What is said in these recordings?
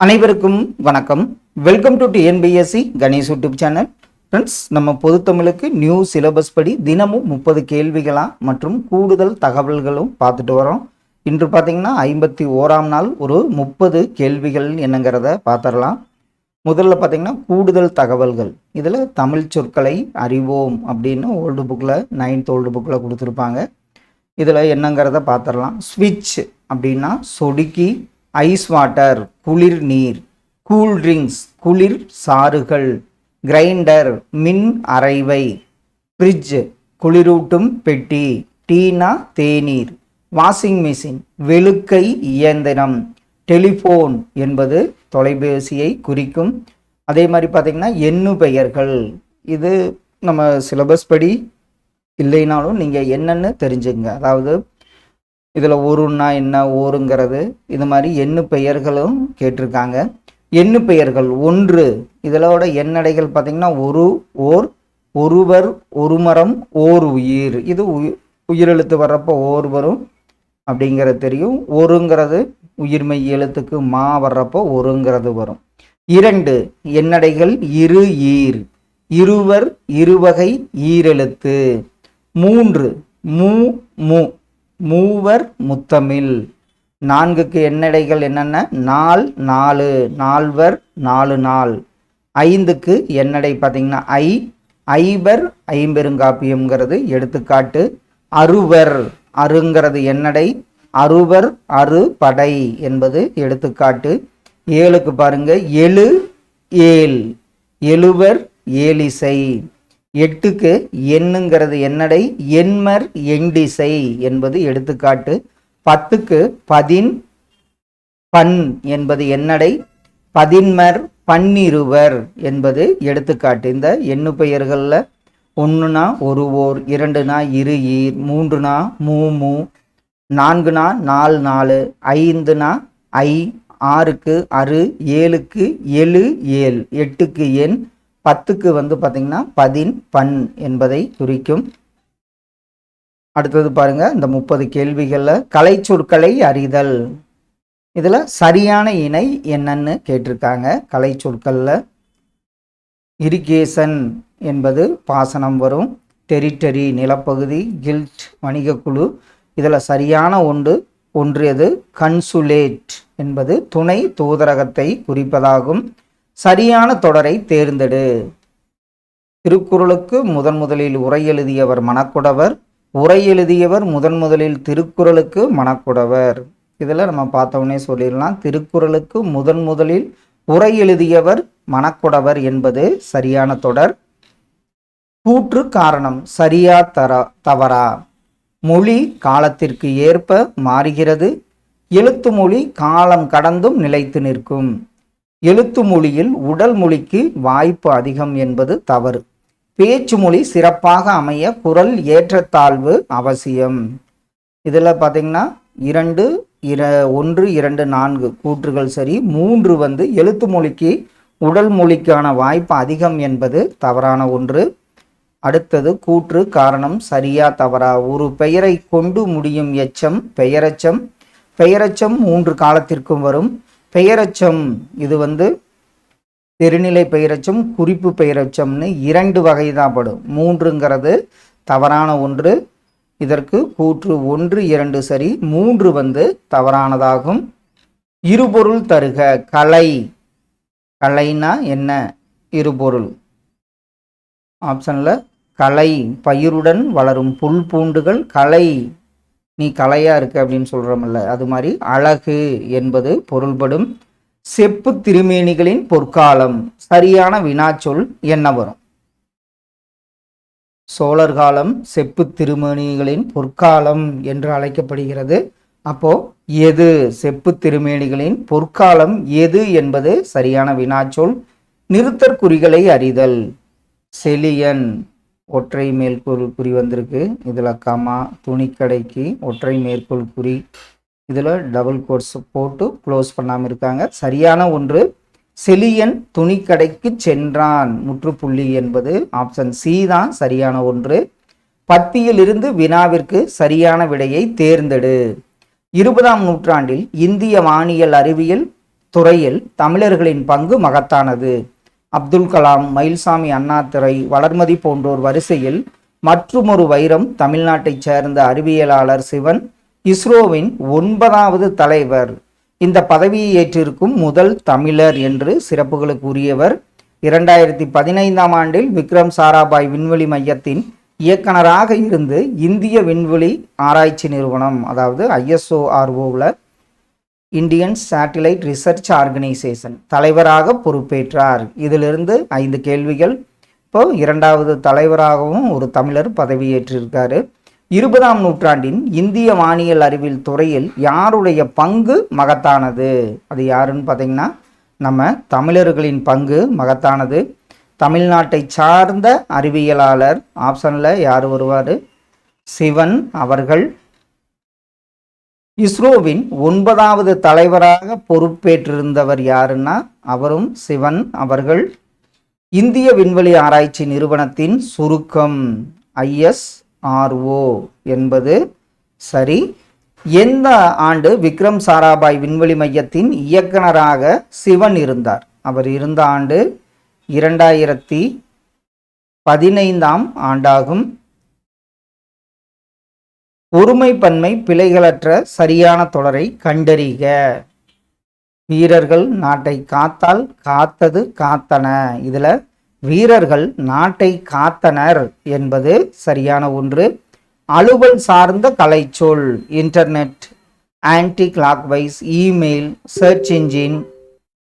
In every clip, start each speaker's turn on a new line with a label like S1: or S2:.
S1: அனைவருக்கும் வணக்கம். Welcome to TNPSC Ganesh YouTube channel friends நம்ம பொதுத்தமிழுக்கு நியூ சிலபஸ் படி தினமும் முப்பது கேள்விகளாக மற்றும் கூடுதல் தகவல்களும் பார்த்துட்டு வரோம். இன்று பார்த்தீங்கன்னா ஐம்பத்தி ஓராம் நாள் ஒரு முப்பது கேள்விகள் என்னங்கிறத பார்த்துடலாம். முதல்ல பார்த்தீங்கன்னா கூடுதல் தகவல்கள். இதில் தமிழ் சொற்களை அறிவோம் அப்படின்னு ஓல்டு புக்கில் நைன்த் ஓல்டு புக்கில் கொடுத்துருப்பாங்க. இதில் என்னங்கிறத பார்த்துடலாம். ஸ்விட்ச் அப்படின்னா சொடுக்கி ஐஸ் வாட்டர் குளிர் நீர் கூல் ட்ரிங்க்ஸ் குளிர் சாறுகள் கிரைண்டர் மின் அரைவை ஃப்ரிட்ஜ் குளிரூட்டும் பெட்டி டீனா தேநீர் வாஷிங் மிஷின் வெளுக்கை இயந்திரம் டெலிஃபோன் என்பது தொலைபேசியை குறிக்கும். அதே மாதிரி பார்த்திங்கன்னா எண்ணு பெயர்கள். இது நம்ம சிலபஸ் படி இல்லைனாலும் நீங்கள் என்னன்னு தெரிஞ்சுங்க. அதாவது இதில் ஒருன்னா என்ன ஓருங்கிறது இது மாதிரி எண்ணு பெயர்களும் கேட்டிருக்காங்க. எண்ணு பெயர்கள் ஒன்று இதிலோட எண்ணடைகள் பார்த்திங்கன்னா ஒரு ஓர் ஒருவர் ஒரு மரம் ஓர் உயிர். இது உயிர் உயிரெழுத்து வர்றப்போ ஓர் வரும் அப்படிங்கிறது தெரியும். ஒருங்கிறது உயிர்மெய் எழுத்துக்கு மா வர்றப்போ ஒருங்கிறது வரும். இரண்டு எண்ணடைகள் இரு ஈர். இருவர் இருவகை ஈரெழுத்து. மூன்று மூ மு. மூவர் முத்தமிழ். நான்குக்கு எண்ணடைகள் என்னென்ன? நால் நாலு நால்வர் நாலு நாள். ஐந்துக்கு எண்ணடை பார்த்திங்கன்னா ஐ ஐவர் ஐம்பெருங்காப்பியம்ங்கிறது எடுத்துக்காட்டு. அறுவர் அருங்கிறது எண்ணடை அறுவர் அறு படை என்பது எடுத்துக்காட்டு. ஏழுக்கு பாருங்க எழு ஏல் எழுவர் ஏலிசை எட்டுக்கு எண்ணுங்கிறது என்னடை எண்மர் எண்டிசை என்பது எடுத்துக்காட்டு. பத்துக்கு பதின் பண் என்பது என்னடை பதின்மர் பன்னிருவர் என்பது எடுத்துக்காட்டு. இந்த எண்ணு பெயர்களில் ஒன்றுனா ஒரு ஓர் இரண்டுனா இரு ஈர் மூன்றுனா மூ மூ நான்குனா நாலு நாலு ஐந்துனா ஐ ஆறுக்கு அறு ஏழுக்கு எழு ஏழு எட்டுக்கு எண் பத்துக்கு வந்து பார்த்திங்கன்னா பதின் பண் என்பதை குறிக்கும். அடுத்தது பாருங்க இந்த முப்பது கேள்விகளில் கலை சொற்களை அறிதல். இதில் சரியான இணை என்னன்னு கேட்டிருக்காங்க. கலை சொற்களில் இரிகேஷன் என்பது பாசனம் வரும். டெரிட்டரி நிலப்பகுதி கில்ட் வணிகக்குழு. இதில் சரியான ஒன்று ஒன்றியது கன்சுலேட் என்பது துணை தூதரகத்தை குறிப்பதாகும். சரியான தொடரை தேர்ந்தெடு. திருக்குறளுக்கு முதன் முதலில் உரை எழுதியவர் மணக்குடவர் உரை எழுதியவர் முதன் முதலில் திருக்குறளுக்கு மணக்குடவர். இதில் நம்ம பார்த்தோன்னே சொல்லிடலாம். திருக்குறளுக்கு முதன் முதலில் உரை எழுதியவர் மணக்குடவர் என்பது சரியான தொடர். கூற்று காரணம் சரியா தர தவறா? மொழி காலத்திற்கு ஏற்ப மாறுகிறது. எழுத்து மொழி காலம் கடந்தும் நிலைத்து நிற்கும். எழுத்து மொழியில் உடல் மொழிக்கு வாய்ப்பு அதிகம் என்பது தவறு. பேச்சு மொழி சிறப்பாக அமைய குரல் ஏற்றத்தாழ்வு அவசியம். இதில் பார்த்தீங்கன்னா இரண்டு இர ஒன்று இரண்டு நான்கு கூற்றுகள் சரி மூன்று வந்து எழுத்து மொழிக்கு உடல் மொழிக்கான வாய்ப்பு அதிகம் என்பது தவறான ஒன்று. அடுத்தது கூற்று காரணம் சரியா தவறா? ஒரு பெயரை கொண்டு முடியும் எச்சம் பெயரச்சம். பெயரச்சம் மூன்று காலத்திற்கும் வரும். பெயரச்சம். இது வந்து பெருநிலை பெயரச்சம் குறிப்பு பெயரச்சம்னு இரண்டு வகை தான் படும். மூன்றுங்கிறது தவறான ஒன்று இதற்கு கூற்று ஒன்று இரண்டு சரி. மூன்று வந்து தவறானதாகும். இருபொருள் தருக கலை. கலைனா என்ன? இருபொருள். ஆப்ஷனில் கலை பயிருடன் வளரும் புல் பூண்டுகள் கலை. நீ கலையா இருக்க அப்படின்னு சொல்கிறோம்ல அது மாதிரி அழகு என்பது பொருள்படும். செப்பு திருமேனிகளின் பொற்காலம் சரியான வினாச்சொல் என்ன வரும்? சோழர் காலம் செப்பு திருமேனிகளின் பொற்காலம் என்று அழைக்கப்படுகிறது. அப்போ எது செப்பு திருமேனிகளின் பொற்காலம் எது என்பது சரியான வினாச்சொல். நிறுத்தற்குறிகளை அறிதல். செலியன் ஒற்றை மேற்கோள் குறி வந்திருக்கு. இதில் கமா துணிக்கடைக்கு ஒற்றை மேற்கோள் குறி இதில் டபுள் கோட்ஸ் போட்டு க்ளோஸ் பண்ணாமல் இருக்காங்க. சரியான ஒன்று. செலியன் துணிக்கடைக்கு சென்றான். முற்றுப்புள்ளி என்பது ஆப்ஷன் சி தான். சரியான ஒன்று. பத்தியிலிருந்து வினாவிற்கு சரியான விடையை தேர்ந்தெடு. இருபதாம் நூற்றாண்டில் இந்திய வானியல் அறிவியல் துறையில் தமிழர்களின் பங்கு மகத்தானது. அப்துல் கலாம் மயில்சாமி அண்ணாதுரை வளர்மதி போன்றோர் வரிசையில் மற்றுமொரு வைரம் தமிழ்நாட்டைச் சேர்ந்த அறிவியலாளர் சிவன் இஸ்ரோவின் ஒன்பதாவது தலைவர். இந்த பதவியை ஏற்றிருக்கும் முதல் தமிழர் என்று சிறப்புகளுக்கு உரியவர் இரண்டாயிரத்தி பதினைந்தாம் ஆண்டில் விக்ரம் சாராபாய் விண்வெளி மையத்தின் இயக்குனராக இருந்து இந்திய விண்வெளி ஆராய்ச்சி நிறுவனம் அதாவது ஐஎஸ்ஓஆர்ஓவில் இந்தியன் சேட்டிலைட் ரிசர்ச் ஆர்கனைசேஷன் தலைவராக பொறுப்பேற்றார். இதிலிருந்து ஐந்து கேள்விகள். இப்போ இரண்டாவது தலைவராகவும் ஒரு தமிழர் பதவியேற்றிருக்காரு. இருபதாம் நூற்றாண்டின் இந்திய வானியல் அறிவியல் துறையில் யாருடைய பங்கு மகத்தானது? அது யாருன்னு பார்த்தீங்கன்னா நம்ம தமிழர்களின் பங்கு மகத்தானது. தமிழ்நாட்டை சார்ந்த அறிவியலாளர் ஆப்ஷனில் யார் வருவார்? சிவன் அவர்கள். இஸ்ரோவின் ஒன்பதாவது தலைவராக பொறுப்பேற்றிருந்தவர் யாருன்னா அவரும் சிவன் அவர்கள். இந்திய விண்வெளி ஆராய்ச்சி நிறுவனத்தின் சுருக்கம் ஐஎஸ்ஆர்ஓ என்பது சரி. எந்த ஆண்டு விக்ரம் சாராபாய் விண்வெளி மையத்தின் இயக்குனராக சிவன் இருந்தார்? அவர் இருந்த ஆண்டு இரண்டாயிரத்தி பதினைந்தாம் ஆண்டாகும். ஒருமைப்பன்மை பிழைகளற்ற சரியான தொடரை கண்டறிக. வீரர்கள் நாட்டை காத்தால் காத்தது காத்தன. இதில் வீரர்கள் நாட்டை காத்தனர் என்பது சரியான ஒன்று. அலுவல் சார்ந்த கலைச்சொல் internet anticlockwise email search engine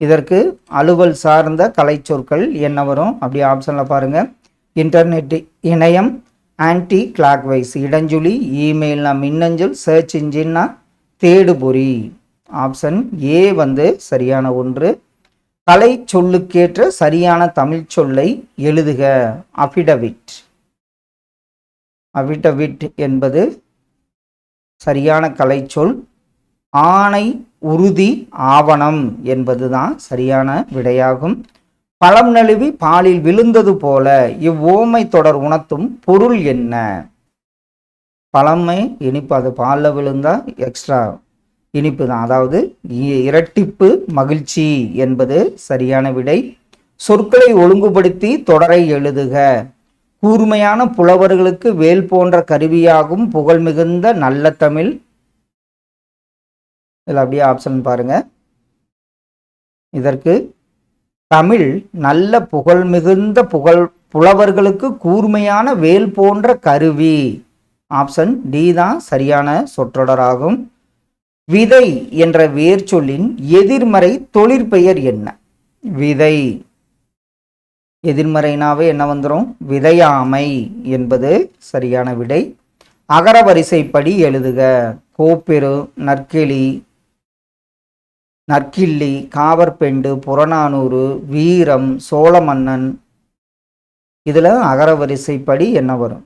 S1: இதற்கு அலுவல் சார்ந்த கலைச்சொற்கள் என்ன வரும்? அப்படி ஆப்ஷனில் பாருங்கள் இன்டர்நெட் இணையம் ஆன்டி கிளாக்வைஸ் இடஞ்சுழி இமெயில்னா மின்னஞ்சல் சர்ச் இன்ஜின்னா தேடுபொறி. ஆப்ஷன் ஏ வந்து சரியான ஒன்று. கலை சொல்லுக்கேற்ற சரியான தமிழ் சொல்லை எழுதுக. அஃபிடவிட் அஃபிடவிட் என்பது சரியான கலைச்சொல். ஆணை உறுதி ஆவணம் என்பதுதான் சரியான விடையாகும். பழம் நழுவி பாலில் விழுந்தது போல இவ்வோமை தொடர் உணர்த்தும் பொருள் என்ன? பழமை இனிப்பு அது பாலில் விழுந்தா எக்ஸ்ட்ரா இனிப்பு தான். அதாவது இ- இரட்டிப்பு மகிழ்ச்சி என்பது சரியான விடை. சொற்களை ஒழுங்குபடுத்தி தொடரை எழுதுக. கூர்மையான புலவர்களுக்கு வேல் போன்ற கருவியாகும் புகழ் மிகுந்த நல்ல தமிழ். இதில் அப்படியே ஆப்ஷன் பாருங்க. இதற்கு தமிழ் நல்ல புகழ் மிகுந்த புகழ் புலவர்களுக்கு கூர்மையான வேல் போன்ற கருவி. ஆப்ஷன் டி தான் சரியான சொற்றொடராகும். விதை என்ற வேர்ச்சொல்லின் எதிர்மறை தொழிற்பெயர் என்ன? விதை. எதிர்மறைனாவே என்ன வந்துடும் விதையாமை என்பது சரியான விடை. அகரவரிசைப்படி எழுதுக. கோப்பெரு நற்கிளி நற்கிள்ளி காவற்பெண்டு புறநானூறு வீரம் சோழமன்னன். இதில் அகரவரிசைப்படி என்ன வரும்?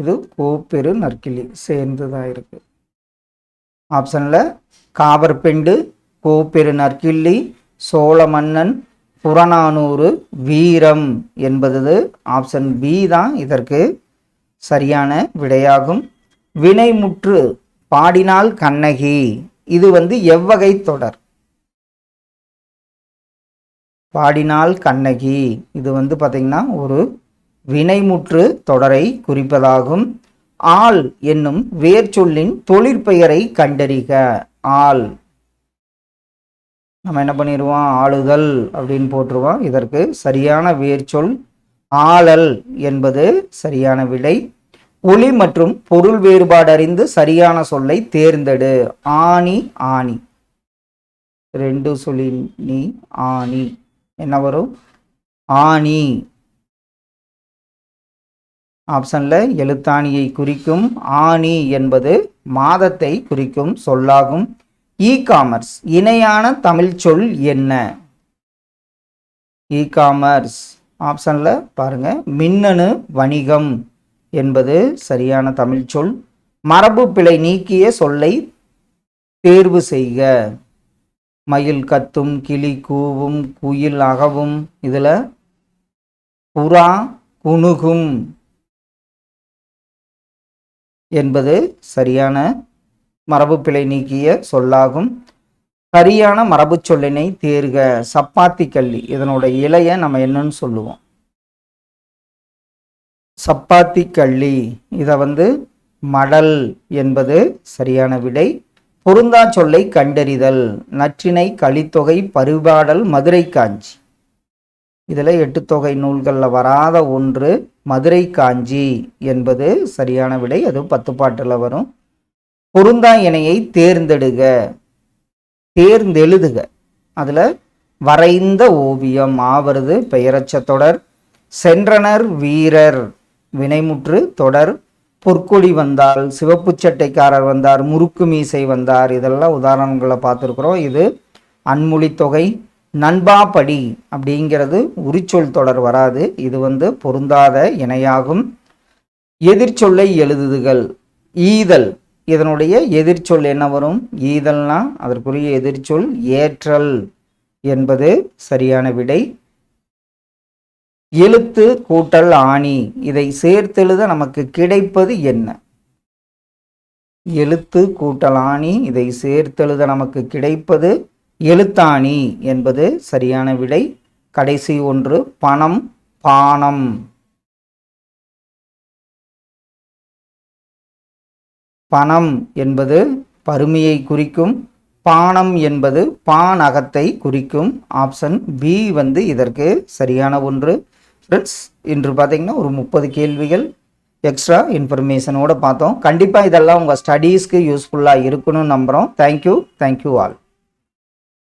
S1: இது கோப்பெரு சேர்ந்து தான் இருக்கு. ஆப்ஷனில் காவற்பெண்டு கோப்பெரு நற்கிள்ளி சோழமன்னன் புறநானூறு வீரம் என்பது ஆப்ஷன் பி தான் இதற்கு சரியான விடையாகும். வினைமுற்று பாடினால் கண்ணகி. இது வந்து எவ்வகை தொடர். பாடினால் கண்ணகி. இது வந்து பார்த்திங்கன்னா ஒரு வினைமுற்று தொடரை குறிப்பதாகும். ஆள் என்னும் வேர்ச்சொல்லின் தொழிற்பெயரை கண்டறிக. ஆள். நம்ம என்ன பண்ணிடுவோம் ஆளுதல் அப்படின்னு போட்டுருவோம். இதற்கு சரியான வேர்ச்சொல் ஆளல் என்பது சரியான விடை. ஒளி மற்றும் பொருள் வேறுபாடு அறிந்து சரியான சொல்லை தேர்ந்தெடு. ஆணி ஆணி. ரெண்டு சொல்லி நீ ஆணி. என்ன வரும்? ஆணி. ஆப்ஷன்ல எழுத்தாணியை குறிக்கும் ஆணி என்பது மாதத்தை குறிக்கும் சொல்லாகும். இ காமர்ஸ் இணையான தமிழ் சொல் என்ன? இ காமர்ஸ் ஆப்ஷன்ல பாருங்க. மின்னணு வணிகம். என்பது சரியான தமிழ் சொல். மரபு பிழை நீக்கிய சொல்லை தேர்வு செய்க. மயில் கத்தும் கிளி கூவும் குயில் அகவும். இதில் புறா குணுகும் என்பது சரியான மரபு பிழை நீக்கிய சொல்லாகும். சரியான மரபு சொல்லினை தேர்க. சப்பாத்தி கள்ளி இதனோட இலையை நம்ம என்னன்னு சொல்லுவோம். சப்பாத்தி கள்ளி இதை வந்து மடல் என்பது சரியான விடை. பொருந்தா சொல்லை கண்டறிதல். நற்றினை கலித்தொகை பரிபாடல் மதுரை காஞ்சி. இதில் எட்டு தொகை நூல்களில் வராத ஒன்று மதுரை காஞ்சி என்பது சரியான விடை. அது பத்து பாட்டில் வரும். பொருந்தா இணையை தேர்ந்தெடுக. தேர்ந்தெழுதுக. அதில் வரைந்த ஓவியம். ஆவருது பெயரச்ச தொடர். சென்றனர் வீரர். வினைமுற்று தொடர். பொற்கொடி வந்தால் சிவப்பு சட்டைக்காரர் வந்தார் முறுக்கு மீசை வந்தார். இதெல்லாம் உதாரணங்களை பார்த்துருக்குறோம். இது அன்மொழி தொகை நண்பா படி அப்படிங்கிறது உரிச்சொல் தொடர் வராது. இது வந்து பொருந்தாத இணையாகும். எதிர்ச்சொல்லை எழுதுதுகள் ஈதல். இதனுடைய எதிர்ச்சொல் என்ன வரும்? ஈதல்னா அதற்குரிய எதிர்ச்சொல் ஏற்றல் என்பது சரியான விடை. எழுத்து கூட்டல் ஆணி இதை சேர்த்தெழுத நமக்கு கிடைப்பது என்ன? எழுத்து கூட்டல் ஆணி இதை சேர்த்தெழுத நமக்கு கிடைப்பது எழுத்தாணி என்பது சரியான விடை. கடைசி ஒன்று பணம் பானம். பணம் என்பது பருமையை குறிக்கும் பானம் என்பது பானகத்தை குறிக்கும். ஆப்ஷன் பி வந்து இதற்கு சரியான ஒன்று. ஃப்ரெண்ட்ஸ் இன்று பார்த்தீங்கன்னா ஒரு முப்பது கேள்விகள் எக்ஸ்ட்ரா இன்ஃபர்மேஷனோட பார்த்தோம். கண்டிப்பாக இதெல்லாம் உங்கள் ஸ்டடீஸ்க்கு யூஸ்ஃபுல்லாக இருக்கணும்னு நம்புகிறோம் தேங்க்யூ தேங்க்யூ ஆல்